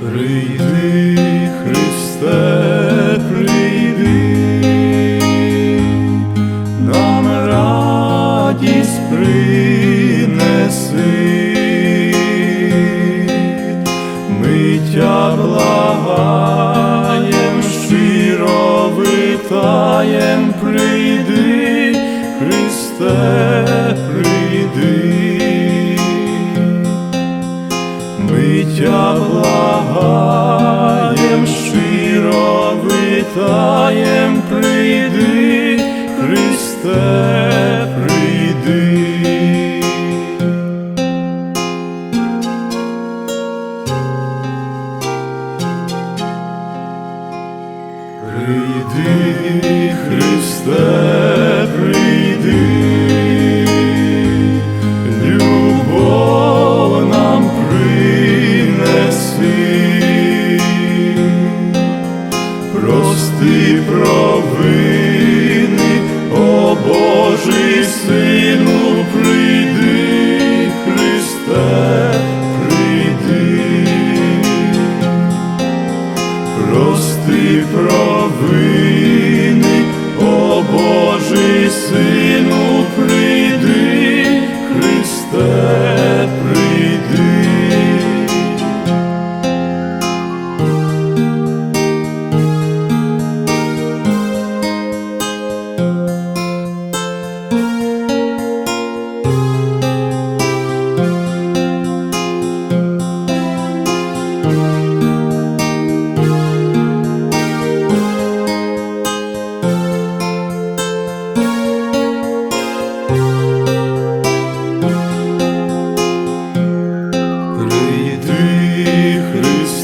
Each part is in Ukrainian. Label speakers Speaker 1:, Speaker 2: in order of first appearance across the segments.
Speaker 1: прийди, Христе, прийди, нам радість принеси, ми тя благаєм, щиро витаєм, прийди, Христе, прийди. Тя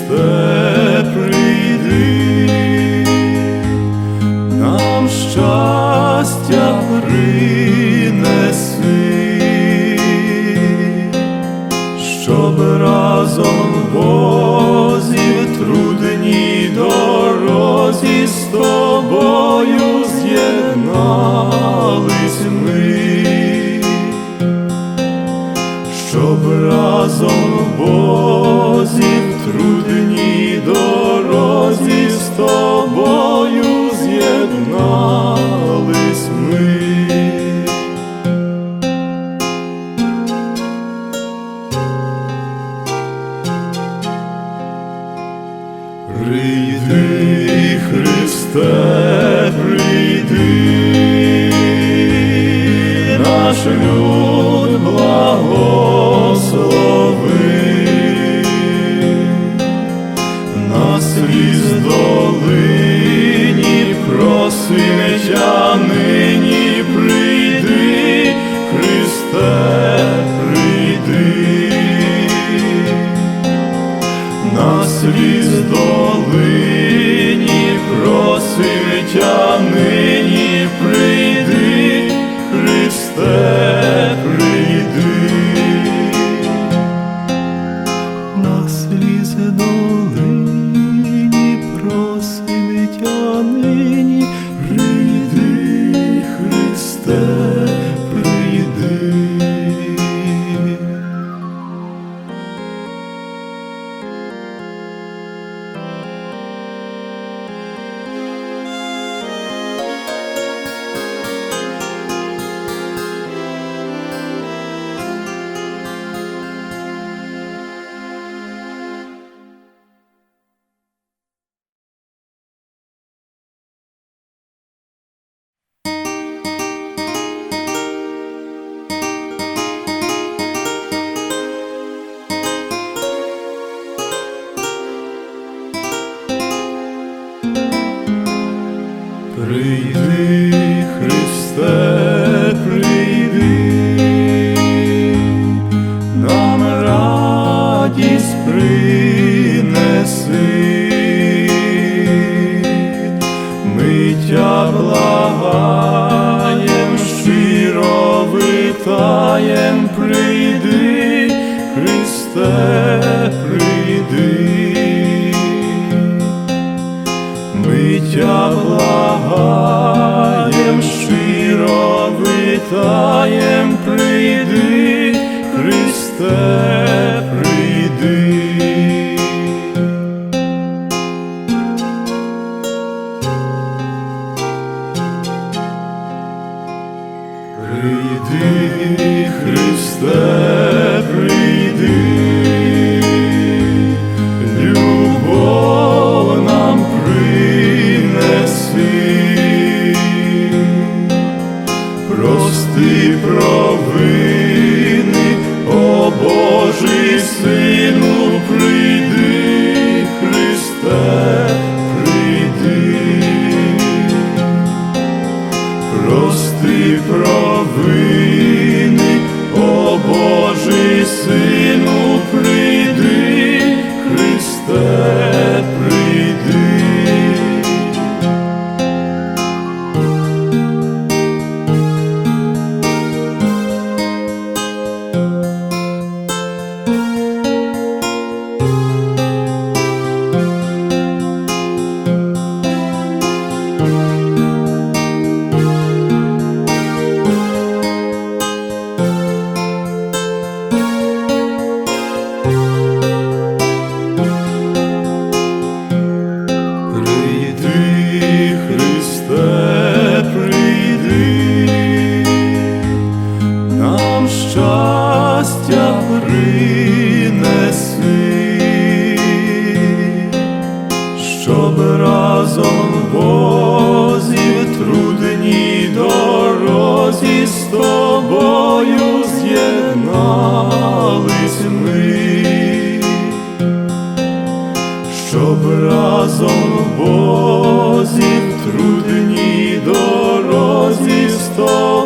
Speaker 1: the разом в Бозі, в дорозі з тобою з'єднались ми. Прийди, Христе, прийди, наш люд благо. радість принеси, ми тя благаєм, щиро витаєм. Прийди, Христе, прийди, любов нам принеси, прости провини. восьми, щоб разом в Бозі в дорозі встав.